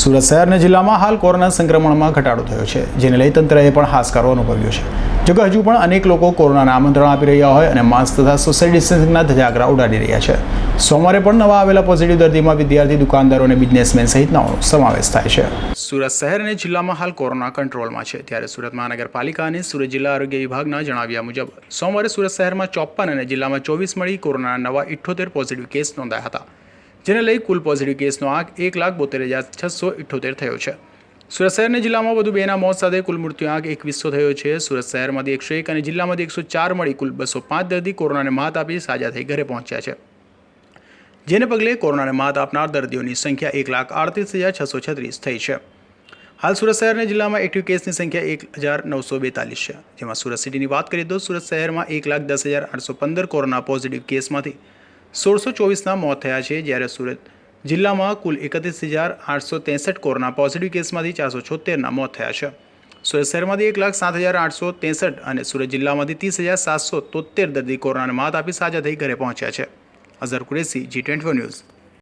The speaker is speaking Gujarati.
સુરત શહેર અને જિલ્લામાં હાલ કોરોના સંક્રમણમાં ઘટાડો થયો છે, જેને લઈ તંત્રએ પણ હાશકારો અનુભવ્યો છે. જોકે હજુ પણ અનેક લોકો કોરોનાના આમંત્રણ આપી રહ્યા હોય અને માસ્ક તથા સોશિયલ ડિસ્ટન્સિંગના ધજાગરા ઉડાડી રહ્યા છે. સોમવારે પણ નવા આવેલા પોઝિટિવ દર્દીમાં વિદ્યાર્થી, દુકાનદારો અને બિઝનેસમેન સહિતનાઓનો સમાવેશ થાય છે. સુરત શહેર અને જિલ્લામાં હાલ કોરોના કંટ્રોલમાં છે. ત્યારે સુરત મહાનગરપાલિકા અને સુરત જિલ્લા આરોગ્ય વિભાગના જણાવ્યા મુજબ, સોમવારે સુરત શહેરમાં ચોપ્પન અને જિલ્લામાં ચોવીસ મળી કોરોનાના નવા ઇઠ્ઠોતેર પોઝિટિવ કેસ નોંધાયા હતા. જેને લઈ કુલ પોઝિટિવ કેસનો આંક એક લાખ બોતેર હજાર છસો ઇઠ્ઠોતેર થયો છે. સુરત શહેરના જિલ્લામાં વધુ બેના મોત સાથે કુલ મૃત્યુ આંક એકવીસો થયો છે. સુરત શહેરમાંથી એકસો એક અને જિલ્લામાંથી એકસો ચાર મળી કુલ બસો પાંચ દર્દી કોરોનાને માત આપી સાજા થઈ ઘરે પહોંચ્યા છે. જેને પગલે કોરોનાને માત આપનાર દર્દીઓની સંખ્યા એક લાખ આડત્રીસ હજાર છસો છત્રીસ થઈ છે. હાલ સુરત શહેર જિલ્લામાં એક્ટિવ કેસની સંખ્યા એક હજાર નવસો બેતાલીસ છે. જેમાં સુરત સિટીની વાત કરીએ તો સુરત શહેરમાં એક લાખ દસ હજાર આઠસો પંદર કોરોના પોઝિટિવ કેસમાંથી સોળસો ચોવીસના મોત થયા છે જ્યારે સુરત જિલ્લામાં કુલ એકત્રીસ હજાર આઠસો ત્રેસઠ કોરોના પોઝિટિવ કેસમાંથી ચારસો છોતેરના મોત થયા છે. સુરત શહેરમાંથી એક લાખ સાત હજાર આઠસો ત્રેસઠ અને સુરત જિલ્લામાંથી ત્રીસ હજાર સાતસો તોતેર દર્દી કોરોનાને માત આપી સાજા થઈ ઘરે પહોંચ્યા છે. Azhar Qureshi, G twenty news